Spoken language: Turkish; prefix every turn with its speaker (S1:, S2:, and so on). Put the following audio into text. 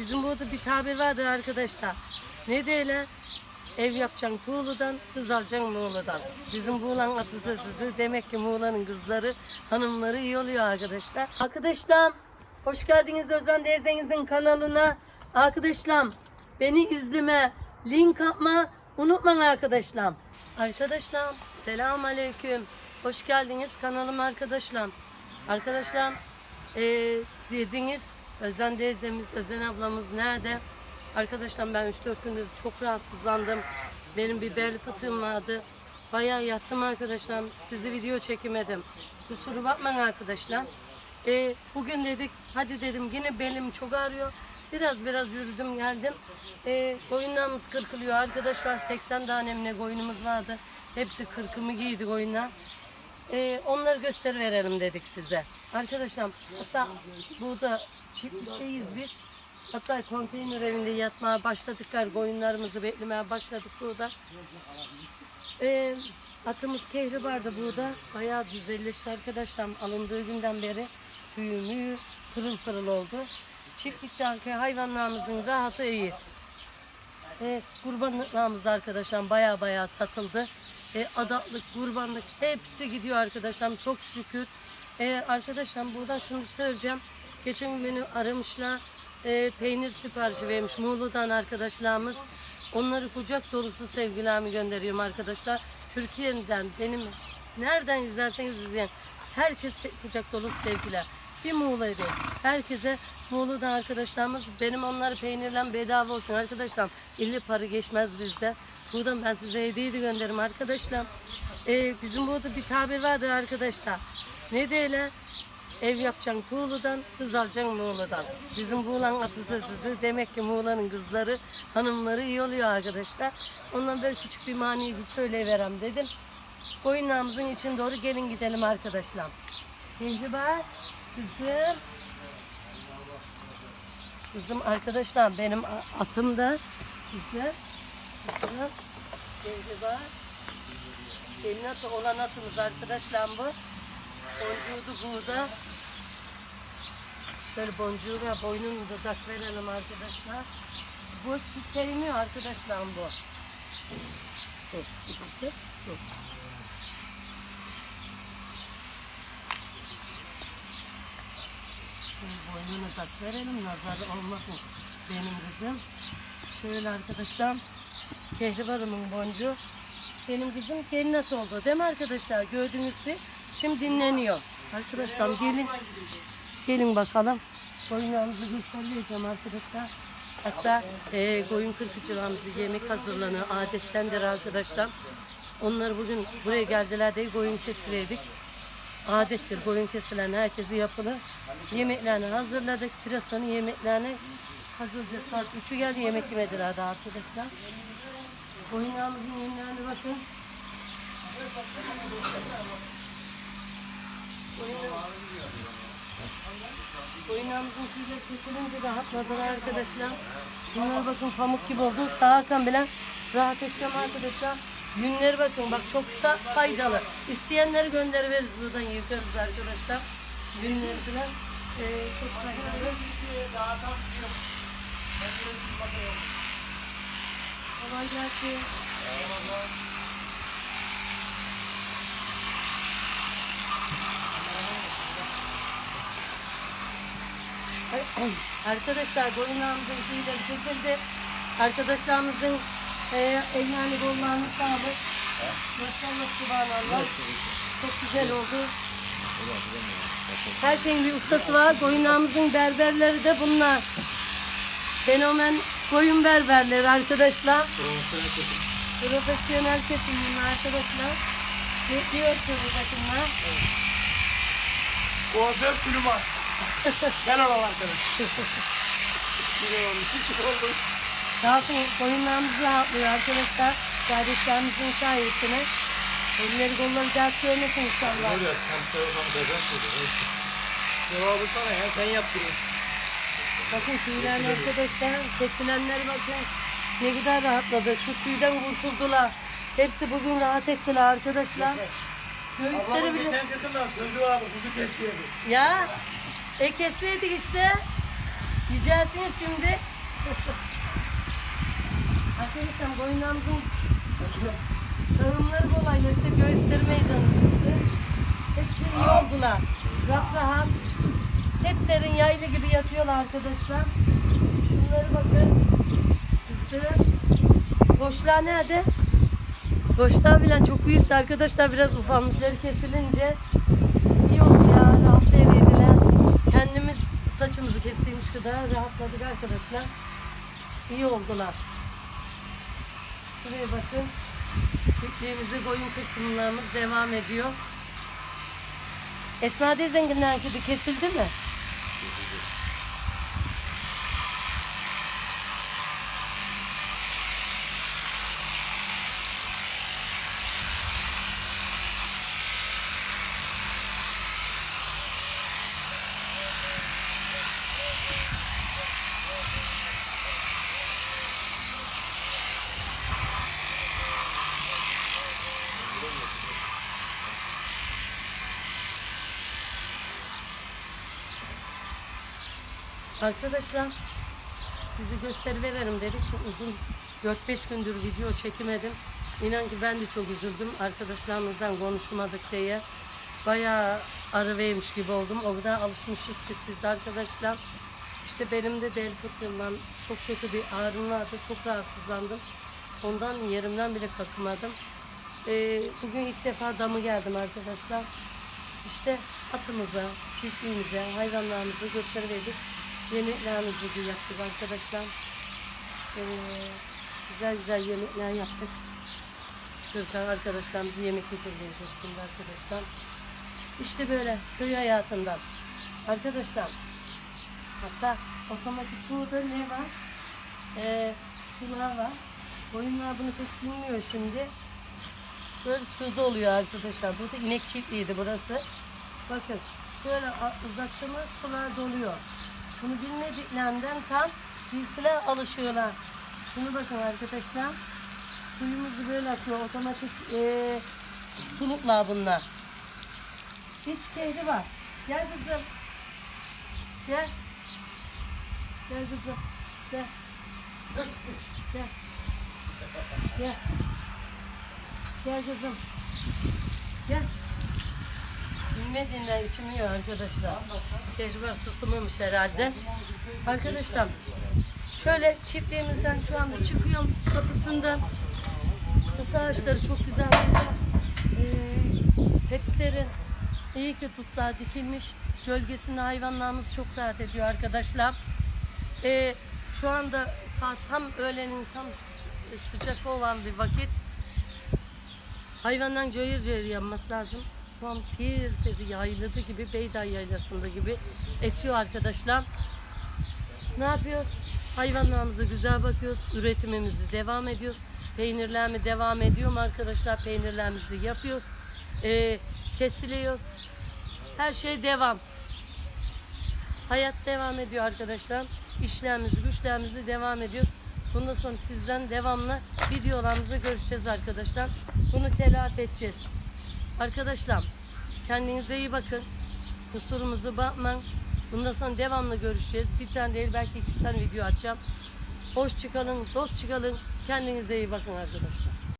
S1: Bizim burada bir tabir vardır arkadaşlar. Ne diyorlar? Ev yapacaksın Tuğlu'dan, kız alacaksın Muğla'dan. Bizim Muğla'nın atasözüdür. Demek ki Muğla'nın kızları, hanımları iyi oluyor arkadaşlar. Arkadaşlar, hoş geldiniz Özen teyzenizin kanalına. Arkadaşlar, beni izleme, link atma, unutmayın arkadaşlar. Arkadaşlar, selam aleyküm. Hoş geldiniz kanalıma arkadaşlar. Arkadaşlar, eee dediniz Özen teyzemiz, Özen ablamız nerede? Arkadaşlar ben 3-4 gündür çok rahatsızlandım. Benim bir bel fıtığım vardı. Bayağı yattım arkadaşlar. Sizi video çekemedim. Kusura bakmayın arkadaşlar. Ee, bugün dedik hadi dedim yine belim çok ağrıyor. Biraz biraz yürüdüm geldim. Ee, koyunlarımız kırkılıyor arkadaşlar. 80 tane ne koyunumuz vardı. Hepsi kırkımı giydi koyunlar. Ee, onları gösteriverelim dedik size. Arkadaşlar hatta burada çiftlikteyiz biz. Hatta konteyner evinde yatmaya başladık. Koyunlarımızı beklemeye başladık burada. Ee, atımız kehri vardı burada. Bayağı düzelleşti arkadaşlar. Alındığı günden beri tüyü müyü pırıl pırıl oldu. Çiftlikteki hayvanlarımızın rahatı iyi. Evet, kurbanlıklarımız da arkadaşlar baya baya satıldı. E, adaklık, kurbanlık hepsi gidiyor arkadaşlar çok şükür. E, arkadaşlar buradan şunu söyleyeceğim. Geçen gün beni aramışlar. E, peynir siparişi vermiş Muğla'dan arkadaşlarımız. Onları kucak dolusu sevgilerimi gönderiyorum arkadaşlar. Türkiye'den benim nereden izlerseniz izleyin. Herkes kucak dolusu sevgiler. Bir Muğla'ya değil. Herkese Muğla'da arkadaşlarımız benim onları peynirle bedava olsun arkadaşlar. İlli para geçmez bizde. Buradan ben size hediye de gönderirim arkadaşlar. Ee, bizim burada bir tabir vardır arkadaşlar. Ne diyorlar? Ev yapacaksın Tuğlu'dan, kız alacaksın Muğla'dan. Bizim Muğla'nın atasözüdür. Demek ki Muğla'nın kızları, hanımları iyi oluyor arkadaşlar. Ondan böyle küçük bir maniyi söyleyiverem dedim. Koyunlarımızın için doğru gelin gidelim arkadaşlar. Mihribar, kızım. Kızım arkadaşlar benim atım da güzel. Kızım, Mihribar. Senin atı olan atımız arkadaşlar bu. Boncuğu da burada. Şöyle boncuğu ve boynunu da tak verelim arkadaşlar. Bu hiç sevmiyor arkadaşlar bu. Dur, dur, dur, boynunu tak verelim nazarı olmasın benim kızım. Şöyle arkadaşlar. Kehribarımın boncuğu. Benim kızım kelinat oldu değil mi arkadaşlar? Gördünüz siz. Şimdi dinleniyor. Arkadaşlar gelin. Gelin bakalım. Koyunlarımızı göstereceğim arkadaşlar. Hatta e, koyun kırpıcılarımızı yemek hazırlanıyor. Adettendir arkadaşlar. Onlar bugün buraya geldiler diye koyun kesileydik. Adettir koyun kesilen herkesi yapılır. Yemeklerini hazırladık. Pirasanın yemeklerini hazırlayacağız. Saat 3'ü geldi yemek yemediler daha arkadaşlar. Koyunlarımızın yemeklerine bakın. Koyunlarımızın suyla kesilince rahatladılar arkadaşlar. Bunlar bakın pamuk gibi oldu. Sağ hakan bile rahat edeceğim arkadaşlar. Günleri bakın bak çok faydalı. İsteyenleri gönderiveriz buradan yıkarız arkadaşlar. Günleri falan ee, çok faydalı. Kolay gelsin. Ay. Arkadaşlar koyunlarımızın tüyleri kesildi. Arkadaşlarımızın e, ellerini kollarını sağlık. Maşallah subhanallah. Çok güzel oldu. Her şeyin bir ustası var. Koyunlarımızın berberleri de bunlar. Fenomen koyun berberleri arkadaşlar. Profesyonel kesim bunlar arkadaşlar. Bekliyor çocuklar.
S2: Kuaför Süleyman. ben olam arkadaş. Güzel olmuş. Küçük oldu.
S1: Zaten koyunlarımız rahatlıyor arkadaşlar. Kardeşlerimizin sayesinde. Elleri kolları dert görmesin inşallah.
S2: Cevabı sana ya sen yaptırıyorsun.
S1: Bakın tüylerle arkadaşlar kesilenleri bakın. Ne kadar rahatladı. Şu tüyden kurtuldular. Hepsi bugün rahat ettiler arkadaşlar. Göğüsleri bile...
S2: geçen kızım var. Sözü vardı. Kuzu kesiyordu.
S1: Ya e kesmeydik işte. Yiyeceksiniz şimdi. Arkadaşlar boynamızın sağımları kolaylaştı. Göğüsleri meydanlaştı. Hepsi iyi oldular. Rahat rahat. Sepserin yaylı gibi yatıyorlar arkadaşlar. Şunları bakın. Kızdım. Boşluğa nerede? Boşluğa bilen çok büyüktü arkadaşlar. Biraz ufalmışları kesilince iyi oldu ya. Rahatlayabildiler. Kendimiz saçımızı kestiğimiz kadar rahatladık arkadaşlar. İyi oldular. Şuraya bakın. Çiftliğimizde koyun kısımlarımız devam ediyor. Esma teyzenginden gibi kesildi mi? Arkadaşlar sizi gösteriverelim dedik. Uzun 4-5 gündür video çekemedim. İnan ki ben de çok üzüldüm. Arkadaşlarımızdan konuşmadık diye. Bayağı arı vermiş gibi oldum. O kadar alışmışız ki siz arkadaşlar. İşte benim de bel fıtığımdan çok kötü bir ağrım vardı. Çok rahatsızlandım. Ondan yerimden bile kalkamadım. Ee, bugün ilk defa damı geldim arkadaşlar. İşte atımıza, çiftliğimize, hayvanlarımızı gösteriverdik. Yemeklerimizi de yaptık arkadaşlar. Ee, güzel güzel yemekler yaptık. Kırkan arkadaşlarımızı yemek getireceğiz şimdi arkadaşlar. İşte böyle köy hayatından. Arkadaşlar hatta otomatik burada ne var? Ee, sular var. Koyunlar bunu pek bilmiyor şimdi. Böyle suda oluyor arkadaşlar. Burada inek çiftliğiydi burası. Bakın şöyle uzattığımız sular doluyor. Bunu bilmediklerinden tam bilsiler alışıyorlar. Şunu bakın arkadaşlar. Suyumuzu böyle akıyor. Otomatik eee suluklar bunlar. Hiç keyfi var. Gel kızım. Gel. Gel kızım. Gel. Gel. Gel. Gel kızım. Gel. Bilmediğinden içim yiyor arkadaşlar. Tecrübe susamamış herhalde. Arkadaşlar şöyle çiftliğimizden şu anda çıkıyorum kapısında. Tut ağaçları çok güzel. Ee, sepserin. İyi ki tutlar dikilmiş. Gölgesinde hayvanlarımız çok rahat ediyor arkadaşlar. Ee, şu anda saat tam öğlenin tam sıcak olan bir vakit. Hayvandan cayır cayır yanması lazım. An pir pir yayladı gibi Beyda yaylasında gibi esiyor arkadaşlar. Ne yapıyoruz? Hayvanlarımıza güzel bakıyoruz. Üretimimizi devam ediyoruz. Peynirlerimi devam ediyorum arkadaşlar. Peynirlerimizi yapıyoruz. Ee, kesiliyoruz. Her şey devam. Hayat devam ediyor arkadaşlar. İşlerimizi, güçlerimizi devam ediyoruz. Bundan sonra sizden devamlı videolarımızda görüşeceğiz arkadaşlar. Bunu telafi edeceğiz. Arkadaşlar kendinize iyi bakın. Kusurumuzu bakmayın. Bundan sonra devamlı görüşeceğiz. Bir tane değil belki iki tane video atacağım. Hoş çıkalın, dost çıkalın. Kendinize iyi bakın arkadaşlar.